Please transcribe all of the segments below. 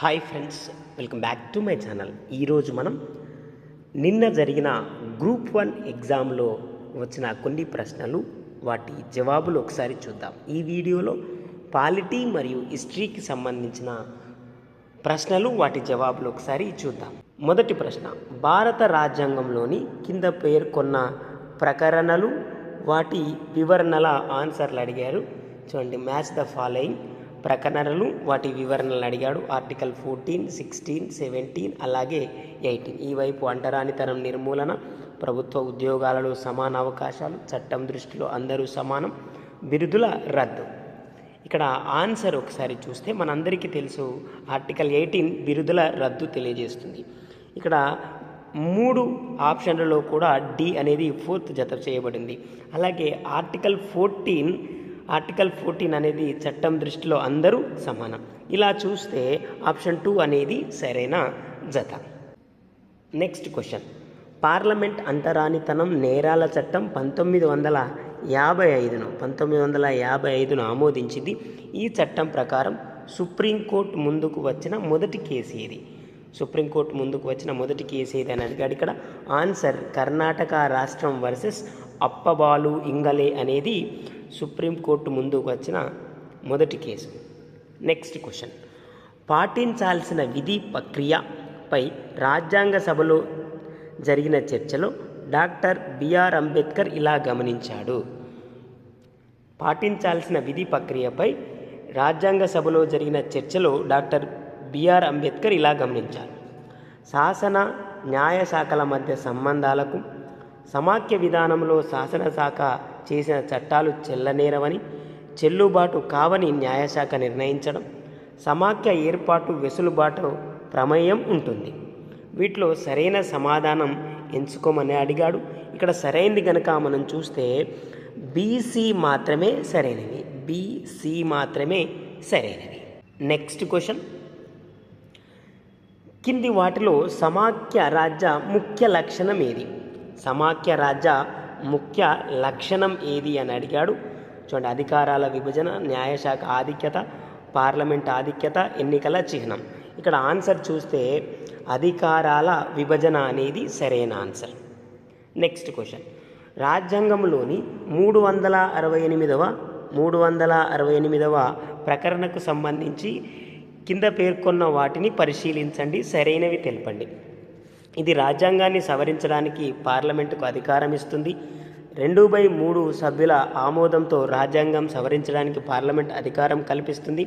Hi friends welcome back to my channel. ఈరోజు మనం నిన్న జరిగిన గ్రూప్ వన్ ఎగ్జామ్లో వచ్చిన కొన్ని ప్రశ్నలు వాటి జవాబులు ఒకసారి చూద్దాం. ఈ వీడియోలో పాలిటీ మరియు హిస్టరీకి సంబంధించిన ప్రశ్నలు వాటి జవాబులు ఒకసారి చూద్దాం. మొదటి ప్రశ్న భారత రాజ్యాంగంలోని కింద పేర్కొన్న ప్రకరణలు వాటి వివరణల ఆన్సర్లు అడిగారు. చూడండి మ్యాచ్ ద ఫాలోయింగ్. ప్రకరణలు వాటి వివరణలు అడిగాడు. ఆర్టికల్ ఫోర్టీన్ సిక్స్టీన్ సెవెంటీన్ అలాగే ఎయిటీన్. ఈ వైపు అంటరానితనం నిర్మూలన ప్రభుత్వ ఉద్యోగాలలో సమాన అవకాశాలు చట్టం దృష్టిలో అందరూ సమానం బిరుదుల రద్దు. ఇక్కడ ఆన్సర్ ఒకసారి చూస్తే మనందరికీ తెలుసు ఆర్టికల్ ఎయిటీన్ బిరుదుల రద్దు తెలియజేస్తుంది. ఇక్కడ మూడు ఆప్షన్లలో కూడా డి అనేది ఫోర్త్ జత చేయబడింది. అలాగే ఆర్టికల్ ఫోర్టీన్ ఆర్టికల్ ఫోర్టీన్ అనేది చట్టం దృష్టిలో అందరూ సమానం. ఇలా చూస్తే ఆప్షన్ టూ అనేది సరైన జత. Next question. పార్లమెంట్ అంతరానితనం నేరాల చట్టం పంతొమ్మిది వందల యాభై ఐదును పంతొమ్మిది వందల యాభై ఐదును ఆమోదించింది. ఈ చట్టం ప్రకారం సుప్రీంకోర్టు ముందుకు వచ్చిన మొదటి కేసు ఇది సుప్రీంకోర్టు ముందుకు వచ్చిన మొదటి కేసు ఏది అని అడిగాడు ఇక్కడ. ఆన్సర్ కర్ణాటక రాష్ట్రం వర్సెస్ అప్పబాలు ఇంగలే అనేది సుప్రీంకోర్టు ముందుకు వచ్చిన మొదటి కేసు. నెక్స్ట్ క్వశ్చన్ పాటించాల్సిన విధి ప్రక్రియపై రాజ్యాంగ సభలో జరిగిన చర్చలో డాక్టర్ బిఆర్ అంబేద్కర్ ఇలా గమనించాడు. పాటించాల్సిన విధి ప్రక్రియపై రాజ్యాంగ సభలో జరిగిన చర్చలో డాక్టర్ బిఆర్ అంబేద్కర్ ఇలా గమనించారు. శాసన న్యాయశాఖల మధ్య సంబంధాలకు సమాఖ్య విధానంలో శాసనశాఖ చేసిన చట్టాలు చెల్లనేరవని చెల్లుబాటు కావని న్యాయశాఖ నిర్ణయించడం సమాఖ్య ఏర్పాటు వెసులుబాటు ప్రమేయం ఉంటుంది. వీటిలో సరైన సమాధానం ఎంచుకోమని అడిగాడు. ఇక్కడ సరైనది కనుక మనం చూస్తే బీసీ మాత్రమే సరైనవి బీసీ మాత్రమే సరైనవి నెక్స్ట్ క్వశ్చన్. కింది వాటిలో సమాఖ్య రాజ్య ముఖ్య లక్షణం ఏది? సమాఖ్య రాజ్య ముఖ్య లక్షణం ఏది అని అడిగాడు. చూడండి అధికారాల విభజన న్యాయశాఖ ఆధిక్యత పార్లమెంట్ ఆధిక్యత ఎన్నికల చిహ్నం. ఇక్కడ ఆన్సర్ చూస్తే అధికారాల విభజన అనేది సరైన ఆన్సర్. Next question. రాజ్యాంగంలోని మూడు వందల అరవై ఎనిమిదవ మూడు వందల అరవై ఎనిమిదవ ప్రకరణకు సంబంధించి కింద పేర్కొన్న వాటిని పరిశీలించండి. సరైనవి తెలపండి. ఇది రాజ్యాంగాన్ని సవరించడానికి పార్లమెంటుకు అధికారం ఇస్తుంది. రెండు బై మూడు సభ్యుల ఆమోదంతో రాజ్యాంగం సవరించడానికి పార్లమెంట్ అధికారం కల్పిస్తుంది.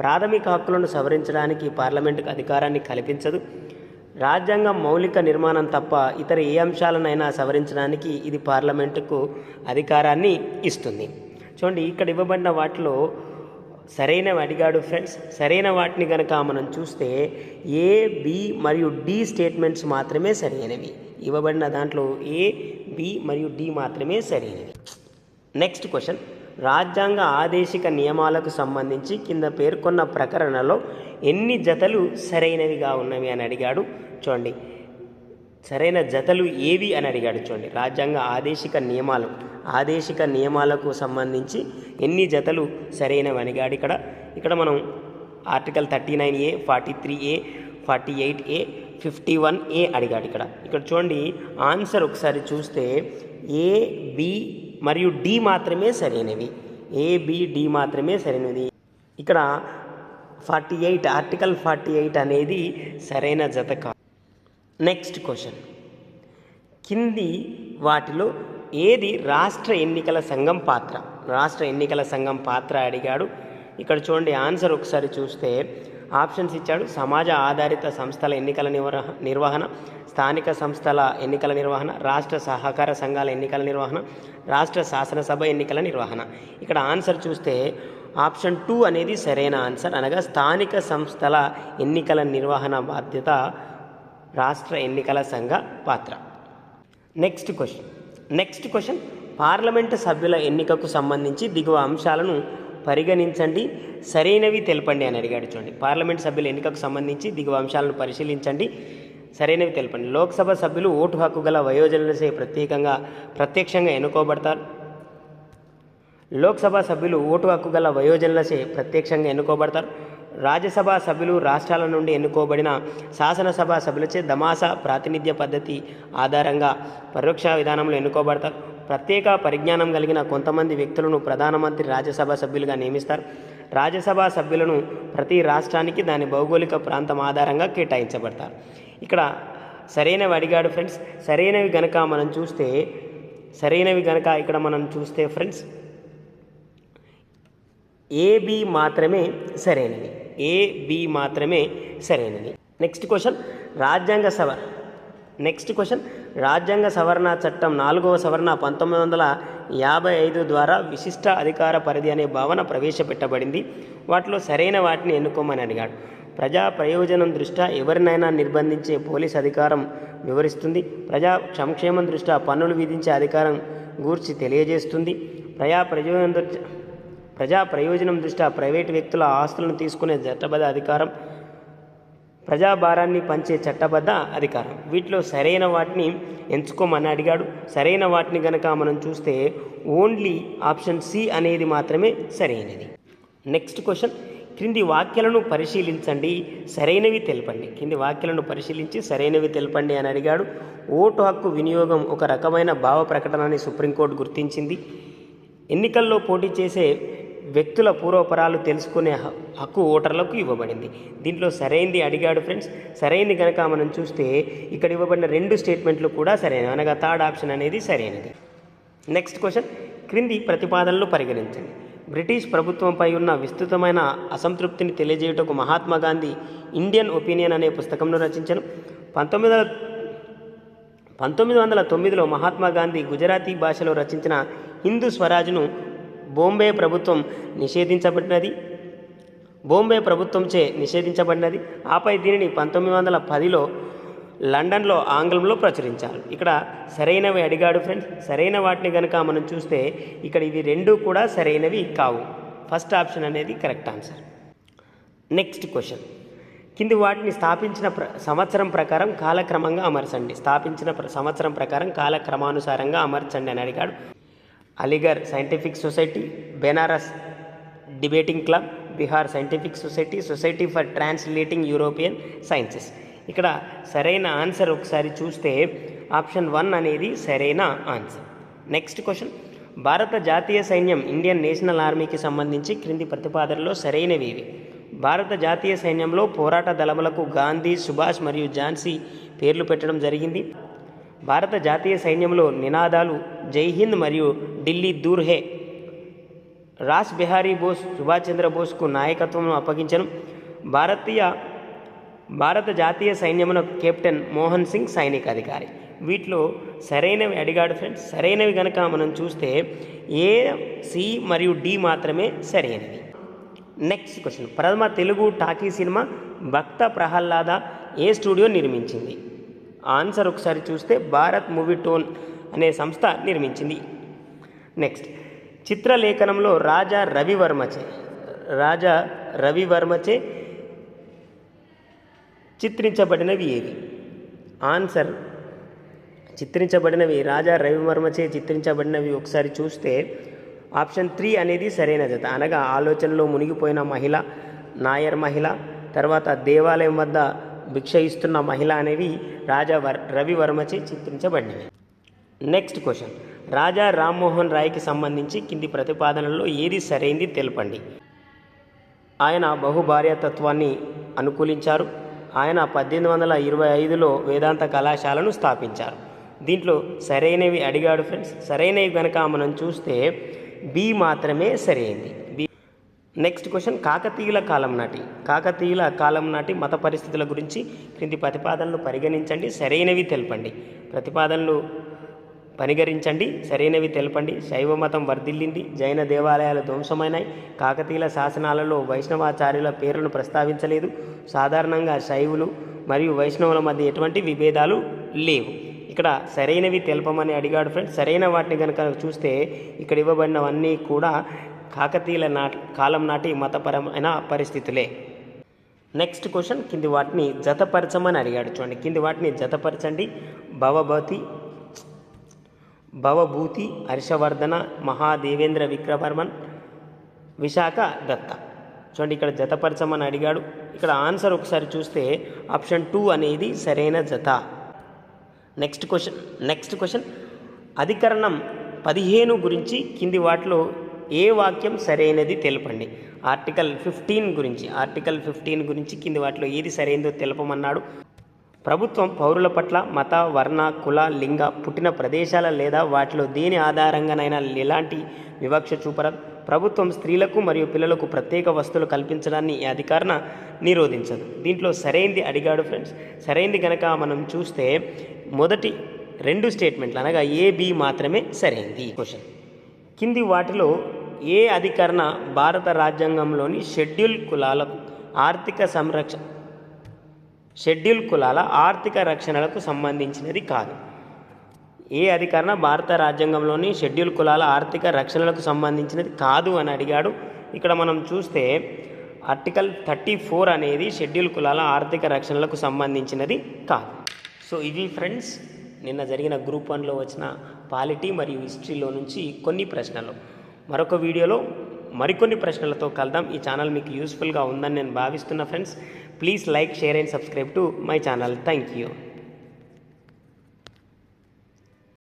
ప్రాథమిక హక్కులను సవరించడానికి పార్లమెంటుకు అధికారాన్ని కల్పించదు. రాజ్యాంగం మౌలిక నిర్మాణం తప్ప ఇతర ఏ అంశాలనైనా సవరించడానికి ఇది పార్లమెంటుకు అధికారాన్ని ఇస్తుంది. చూడండి ఇక్కడ ఇవ్వబడిన వాటిలో సరైనవి అడిగాడు ఫ్రెండ్స్. సరైన వాటిని కనుక మనం చూస్తే ఏ బి మరియు డి స్టేట్మెంట్స్ మాత్రమే సరైనవి. ఇవ్వబడిన దాంట్లో ఏ బి మరియు డి మాత్రమే సరైనవి. Next question. రాజ్యాంగ ఆదేశిక నియమాలకు సంబంధించి కింద పేర్కొన్న ప్రకరణలో ఎన్ని జతలు సరైనవిగా ఉన్నవి అని అడిగాడు. చూడండి. సరైన జతలు ఏవి అని అడిగాడు చూడండి. రాజ్యాంగ ఆదేశిక నియమాలు ఆదేశిక నియమాలకు సంబంధించి ఎన్ని జతలు సరైనవి అడిగాడు ఇక్కడ. ఇక్కడ మనం article thirty nine A forty three A forty eight A fifty one A అడిగాడు ఇక్కడ. ఇక్కడ చూడండి ఆన్సర్ ఒకసారి చూస్తే ఏ బి మరియు డి మాత్రమే సరైనవి. ఏ బి డి మాత్రమే సరైనది. ఇక్కడ forty eight article forty eight అనేది సరైన జత కాదు. నెక్స్ట్ క్వశ్చన్ కింది వాటిలో ఏది రాష్ట్ర ఎన్నికల సంఘం పాత్ర? రాష్ట్ర ఎన్నికల సంఘం పాత్ర అడిగాడు. ఇక్కడ చూడండి ఆన్సర్ ఒకసారి చూస్తే ఆప్షన్స్ ఇచ్చాడు. సమాజ ఆధారిత సంస్థల ఎన్నికల నిర్వహ నిర్వహణ స్థానిక సంస్థల ఎన్నికల నిర్వహణ రాష్ట్ర సహకార సంఘాల ఎన్నికల నిర్వహణ రాష్ట్ర శాసనసభ ఎన్నికల నిర్వహణ. ఇక్కడ ఆన్సర్ చూస్తే ఆప్షన్ టూ అనేది సరైన ఆన్సర్ అనగా స్థానిక సంస్థల ఎన్నికల నిర్వహణ బాధ్యత రాష్ట్ర ఎన్నికల సంఘ పాత్ర. Next question next question parliament సభ్యుల ఎన్నికకు సంబంధించి దిగువ అంశాలను పరిగణించండి. సరైనవి తెలపండి అని అడిగాడు చూడండి. పార్లమెంట్ సభ్యుల ఎన్నికకు సంబంధించి దిగువ అంశాలను పరిశీలించండి. సరైనవి తెలపండి. లోక్సభ సభ్యులు ఓటు హక్కు గల వయోజనులచే ప్రత్యేకంగా ప్రత్యక్షంగా ఎన్నుకోబడతారు. లోక్సభ సభ్యులు ఓటు హక్కు గల వయోజనులచే ప్రత్యక్షంగా ఎన్నుకోబడతారు. రాజ్యసభ సభ్యులు రాష్ట్రాల నుండి ఎన్నుకోబడిన శాసనసభ సభ్యులచే దమాసా ప్రాతినిధ్య పద్ధతి ఆధారంగా పరోక్ష విధానంలో ఎన్నుకోబడతారు ప్రత్యేక పరిజ్ఞానం కలిగిన కొంతమంది వ్యక్తులను ప్రధానమంత్రి రాజ్యసభ సభ్యులుగా నియమిస్తారు. రాజ్యసభ సభ్యులను ప్రతి రాష్ట్రానికి దాని భౌగోళిక ప్రాంతం ఆధారంగా కేటాయించబడతారు. ఇక్కడ సరైనవి అడిగాడు ఫ్రెండ్స్. సరైనవి గనక మనం చూస్తే సరైనవి గనక ఇక్కడ మనం చూస్తే ఫ్రెండ్స్ ఏబి మాత్రమే ఏ బి మాత్రమే సరైనది. నెక్స్ట్ క్వశ్చన్ రాజ్యాంగ సవరణ నెక్స్ట్ క్వశ్చన్ రాజ్యాంగ సవరణ చట్టం నాలుగవ సవరణ పంతొమ్మిది వందల యాభై ఐదు ద్వారా విశిష్ట అధికార పరిధి అనే భావన ప్రవేశపెట్టబడింది. వాటిలో సరైన వాటిని ఎన్నుకోమని అడిగాడు. ప్రజా ప్రయోజనం దృష్ట్యా ఎవరినైనా నిర్బంధించే పోలీస్ అధికారం వివరిస్తుంది. ప్రజా సంక్షేమం దృష్ట్యా పన్నులు విధించే అధికారం గూర్చి తెలియజేస్తుంది. ప్రజా ప్రయోజనం దృష్ట్యా ప్రజా ప్రయోజనం దృష్ట్యా ప్రైవేటు వ్యక్తుల ఆస్తులను తీసుకునే చట్టబద్ధ అధికారం ప్రజాభారాన్ని పంచే చట్టబద్ధ అధికారం. వీటిలో సరైన వాటిని ఎంచుకోమని అడిగాడు. సరైన వాటిని గనక మనం చూస్తే ఓన్లీ ఆప్షన్ సి అనేది మాత్రమే సరైనది. Next question. క్రింది వాక్యాలను పరిశీలించండి. సరైనవి తెలపండి. కింది వాక్యాలను పరిశీలించి సరైనవి తెలపండి అని అడిగాడు. ఓటు హక్కు వినియోగం ఒక రకమైన భావ ప్రకటనని సుప్రీంకోర్టు గుర్తించింది. ఎన్నికల్లో పోటీ చేసే వ్యక్తుల పూర్వపరాలు తెలుసుకునే హక్కు ఓటర్లకు ఇవ్వబడింది. దీంట్లో సరైంది అడిగాడు ఫ్రెండ్స్. సరైంది కనుక మనం చూస్తే ఇక్కడ ఇవ్వబడిన రెండు స్టేట్మెంట్లు కూడా సరైనవి. అనగా థర్డ్ ఆప్షన్ అనేది సరైనది. Next question. క్రింది ప్రతిపాదనలు పరిగణించండి. బ్రిటిష్ ప్రభుత్వంపై ఉన్న విస్తృతమైన అసంతృప్తిని తెలియజేయుటకు మహాత్మా గాంధీ ఇండియన్ ఒపీనియన్ అనే పుస్తకంను రచించను. పంతొమ్మిది వందల పంతొమ్మిది వందల తొమ్మిదిలో మహాత్మా గాంధీ గుజరాతీ భాషలో రచించిన హిందూ స్వరాజ్ను బొంబే ప్రభుత్వం నిషేధించబడినది. బొంబే ప్రభుత్వంచే నిషేధించబడినది. ఆపై దీనిని పంతొమ్మిది వందల పదిలో లండన్లో ఆంగ్లంలో ప్రచురించారు. ఇక్కడ సరైనవి అడిగాడు ఫ్రెండ్స్. సరైన వాటిని కనుక మనం చూస్తే ఇక్కడ ఇవి రెండు కూడా సరైనవి కావు. ఫస్ట్ ఆప్షన్ అనేది కరెక్ట్ ఆన్సర్. Next question. కింది వాటిని స్థాపించిన ప్ర సంవత్సరం ప్రకారం కాలక్రమంగా అమర్చండి. స్థాపించిన ప్ర సంవత్సరం ప్రకారం కాలక్రమానుసారంగా అమర్చండి అని అడిగాడు. Aligarh scientific society Benaras debating club Bihar scientific society society for translating European sciences. ఇక్కడ సరైన ఆన్సర్ ఒకసారి చూస్తే ఆప్షన్ వన్ అనేది సరైన ఆన్సర్. Next question. భారత జాతీయ సైన్యం ఇండియన్ నేషనల్ ఆర్మీకి సంబంధించి క్రింది ప్రతిపాదనలో సరైనవి ఇవి. భారత జాతీయ సైన్యంలో పోరాట దళములకు గాంధీ సుభాష్ మరియు ఝాన్సీ పేర్లు పెట్టడం జరిగింది. భారత జాతీయ సైన్యంలో నినాదాలు జై హింద్ మరియు ఢిల్లీ దూర్ హే. రాస్ బిహారీ బోస్ సుభాష్ చంద్రబోస్కు నాయకత్వం అప్పగించడం భారతీయ భారత జాతీయ సైన్యమున కెప్టెన్ మోహన్ సింగ్ సైనిక అధికారి. వీటిలో సరైనవి అడిగాడు ఫ్రెండ్స్. సరైనవి కనుక మనం చూస్తే ఏ సి మరియు డి మాత్రమే సరైనవి. Next question. ప్రథమ తెలుగు టాకీ సినిమా భక్త ప్రహ్లాద ఏ స్టూడియో నిర్మించింది? ఆన్సర్ ఒకసారి చూస్తే భారత్ మూవీ టోన్ అనే సంస్థ నిర్మించింది. నెక్స్ట్ చిత్రలేఖనంలో రాజా రవివర్మచే రాజా రవివర్మచే చిత్రించబడినవి ఏవి? ఆన్సర్ చిత్రించబడినవి రాజా రవివర్మచే చిత్రించబడినవి ఒకసారి చూస్తే ఆప్షన్ త్రీ అనేది సరైన జత. అనగా ఆలోచనలో మునిగిపోయిన మహిళ నాయర్ మహిళ తర్వాత దేవాలయం వద్ద భిక్ష ఇస్తున్న మహిళ అనేవి రాజా వర్ రవివర్మచే చిత్రించబడినవి. నెక్స్ట్ క్వశ్చన్ రాజా రామ్మోహన్ రాయ్కి సంబంధించి కింది ప్రతిపాదనల్లో ఏది సరైంది తెలపండి? ఆయన బహుభార్యతత్వాన్ని అనుకూలించారు. ఆయన పద్దెనిమిది వందల ఇరవై ఐదులో వేదాంత కళాశాలను స్థాపించారు. దీంట్లో సరైనవి అడిగాడు ఫ్రెండ్స్ సరైనవి కనుక మనం చూస్తే బి మాత్రమే సరైంది. నెక్స్ట్ క్వశ్చన్ కాకతీయుల కాలం నాటి. కాకతీయుల కాలం నాటి మత పరిస్థితుల గురించి క్రింది ప్రతిపాదనలు పరిగణించండి సరైనవి తెలపండి. ప్రతిపాదనలు పరిగణించండి సరైనవి తెలపండి. శైవ మతం వర్ధిల్లింది జైన దేవాలయాలు ధ్వంసమైనాయి. కాకతీయుల శాసనాలలో వైష్ణవాచార్యుల పేర్లను ప్రస్తావించలేదు. సాధారణంగా శైవులు మరియు వైష్ణవుల మధ్య ఎటువంటి విభేదాలు లేవు. ఇక్కడ సరైనవి తెలపమని అడిగాడు ఫ్రెండ్స్ సరైన వాటిని కనుక చూస్తే ఇక్కడ ఇవ్వబడినవన్నీ కూడా కాకతీయుల నాటి కాలం నాటి మతపరమైన పరిస్థితులే. నెక్స్ట్ క్వశ్చన్ కింది వాటిని జతపరచమని అడిగాడు. చూడండి కింది వాటిని జతపరచండి. భవభతి భవభూతి హర్షవర్ధన మహాదేవేంద్ర విక్రవర్మన్ విశాఖ దత్త. చూడండి ఇక్కడ జతపరచమని అడిగాడు. ఇక్కడ ఆన్సర్ ఒకసారి చూస్తే ఆప్షన్ టూ అనేది సరైన జత. నెక్స్ట్ క్వశ్చన్ నెక్స్ట్ క్వశ్చన్ అధికరణం పదిహేను గురించి కింది వాటిలో ఏ వాక్యం సరైనది తెలపండి? ఆర్టికల్ ఫిఫ్టీన్ గురించి. ఆర్టికల్ ఫిఫ్టీన్ గురించి కింది వాటిలో ఏది సరైనదో తెలపమన్నాడు. ప్రభుత్వం పౌరుల పట్ల మత వర్ణ కుల లింగ పుట్టిన ప్రదేశాల లేదా వాటిలో దేని ఆధారంగానైనా ఎలాంటి వివక్ష చూపరాదు ప్రభుత్వం స్త్రీలకు మరియు పిల్లలకు ప్రత్యేక వస్తువులు కల్పించడాన్ని ఈ అధికారణ నిరోధించదు. దీంట్లో సరైంది అడిగాడు ఫ్రెండ్స్. సరైంది కనుక మనం చూస్తే మొదటి రెండు స్టేట్మెంట్లు అనగా ఏ బి మాత్రమే సరైంది. క్వశ్చన్ కింది వాటిలో ఏ అధికరణ భారత రాజ్యాంగంలోని షెడ్యూల్ కులాలకు ఆర్థిక సంరక్షణ షెడ్యూల్ కులాల ఆర్థిక రక్షణలకు సంబంధించినది కాదు. ఏ అధికరణ భారత రాజ్యాంగంలోని షెడ్యూల్ కులాల ఆర్థిక రక్షణలకు సంబంధించినది కాదు అని అడిగాడు. ఇక్కడ మనం చూస్తే ఆర్టికల్ థర్టీ ఫోర్ అనేది షెడ్యూల్ కులాల ఆర్థిక రక్షణలకు సంబంధించినది కాదు. సో ఇవి ఫ్రెండ్స్ నిన్న జరిగిన గ్రూప్ వన్లో వచ్చిన పాలిటీ మరియు హిస్టరీలో నుంచి కొన్ని ప్రశ్నలు. మరొక వీడియోలో మరికొన్ని ప్రశ్నలతో కలుద్దాం. ఈ ఛానల్ మీకు యూస్ఫుల్గా ఉందని నేను భావిస్తున్నా friends please like share and subscribe to my channel. Thank you.